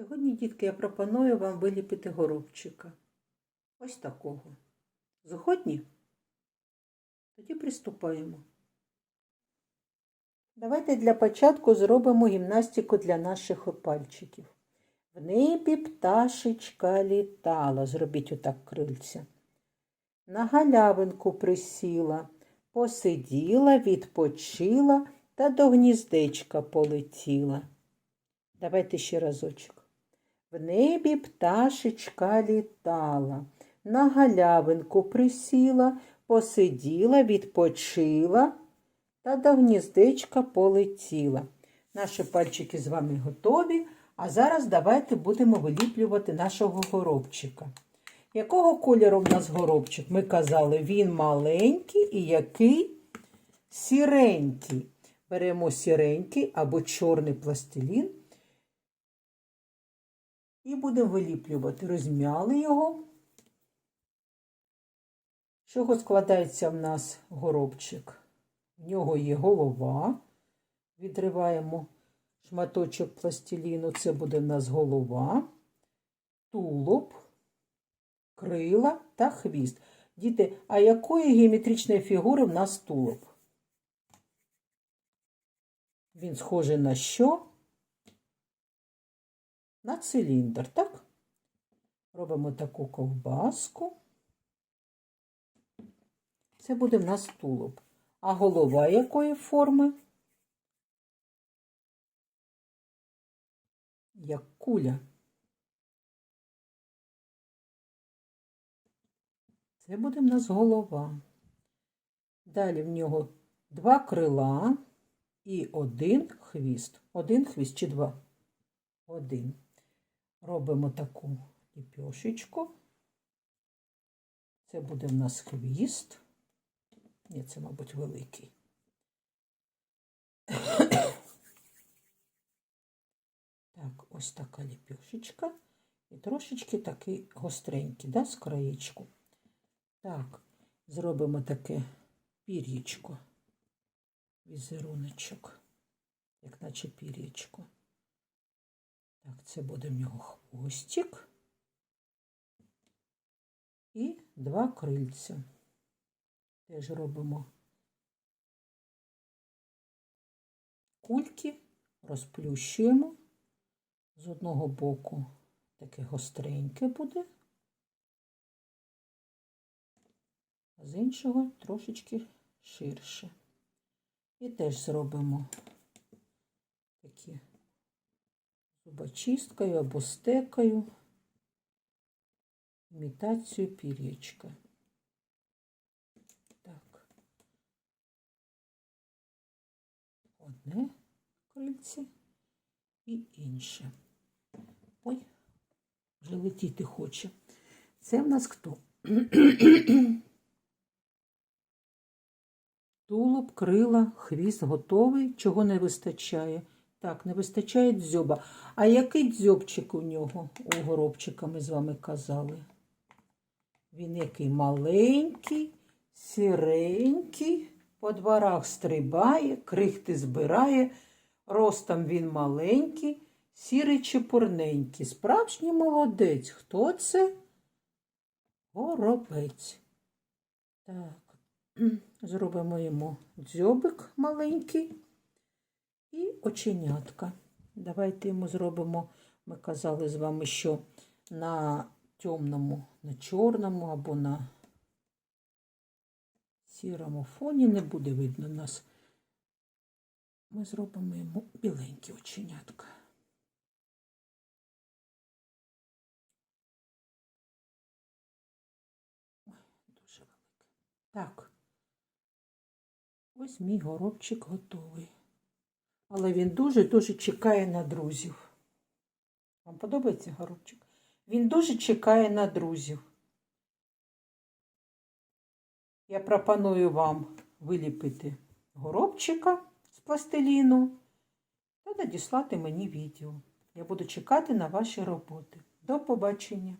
Сьогодні, дітки, я пропоную вам виліпити горобчика. Ось такого. Згодні? Тоді приступаємо. Давайте для початку зробимо гімнастику для наших пальчиків. В небі пташечка літала. Зробіть отак крильця. На галявинку присіла, посиділа, відпочила та до гніздечка полетіла. Давайте ще разочок. В небі пташечка літала, на галявинку присіла, посиділа, відпочила та до гніздечка полетіла. Наші пальчики з вами готові, а зараз давайте будемо виліплювати нашого горобчика. Якого кольору в нас горобчик? Ми казали, він маленький і який сіренький. Беремо сіренький або чорний пластилін і будемо виліплювати. Розм'яли його. З чого складається в нас горобчик? В нього є голова. Відриваємо шматочок пластиліну, це буде в нас голова, тулуб, крила та хвіст. Діти, а якої геометричної фігури в нас тулуб? Він схожий на що? На циліндр, так? Робимо таку ковбаску. Це буде в нас тулуб. А голова якої форми? Як куля. Це буде в нас голова. Далі в нього два крила і один хвіст. Один хвіст чи два? Один. Робимо таку ліпьошечку. Це буде в нас хвіст. Ні, це, мабуть, великий. Так, ось така ліпьошечка. І трошечки такий гостренький, да, з краєчку. Так, зробимо таке пір'ячко, візеруночок, як наче пір'ячко. Так, це буде в нього хвостик і два крильця. Теж робимо кульки, розплющуємо. З одного боку таке гостреньке буде, а з іншого трошечки ширше. І теж зробимо такі зубочисткою або стекою імітацію пір'ячка. Так. Одне крильце і інше. Ой, вже летіти хоче. Це в нас хто? Тулуб, крила, хвіст готовий. Чого не вистачає? Так, не вистачає дзьоба. А який дзьобчик у нього, у горобчика, ми з вами казали? Він який маленький, сіренький, по дворах стрибає, крихти збирає. Ростом він маленький, сірий чепурненький. Справжній молодець. Хто це? Горобець. Так, зробимо йому дзьобик маленький і оченятка. Давайте йому зробимо, ми казали з вами, що на темному, на чорному або на сірому фоні не буде видно нас. Ми зробимо йому біленькі оченятка. Так. Ось мій горобчик готовий. Але він дуже-дуже чекає на друзів. Вам подобається горобчик? Він дуже чекає на друзів. Я пропоную вам виліпити горобчика з пластиліну та надіслати мені відео. Я буду чекати на ваші роботи. До побачення!